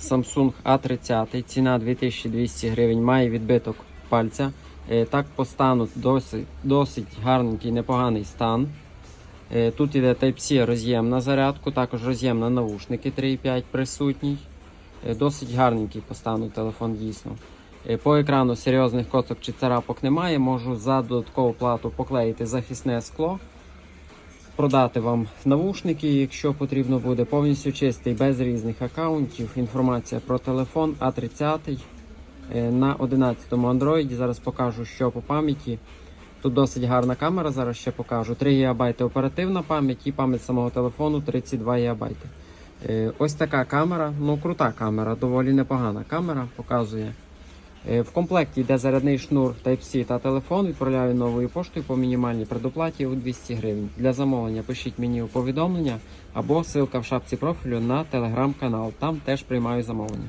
Samsung A30, ціна 2200 гривень, має відбиток пальця. Е, Так по стану досить, досить гарненький, непоганий стан. Е, Тут іде Type-C роз'єм на зарядку, також роз'єм на наушники 3.5 присутній. Е, Досить гарненький по стану телефон дійсно. По екрану серйозних коцок чи царапок немає. Можу за додаткову плату поклеїти захисне скло, продати вам навушники, якщо потрібно буде. Повністю чистий, без різних аккаунтів. Інформація про телефон А30 е, на 11 Android. Зараз покажу, що по пам'яті. Тут досить гарна камера, зараз ще покажу. 3 ГБ оперативна пам'ять і пам'ять самого телефону 32 ГБ. Е, Ось така камера, ну крута камера, доволі непогана камера, показує. Е, В комплекті йде зарядний шнур Type-C та телефон. Відправляю новою поштою по мінімальній предоплаті у 200 гривень. Для замовлення пишіть мені у повідомлення або ссылка в шапці профілю на телеграм-канал. Там теж приймаю замовлення.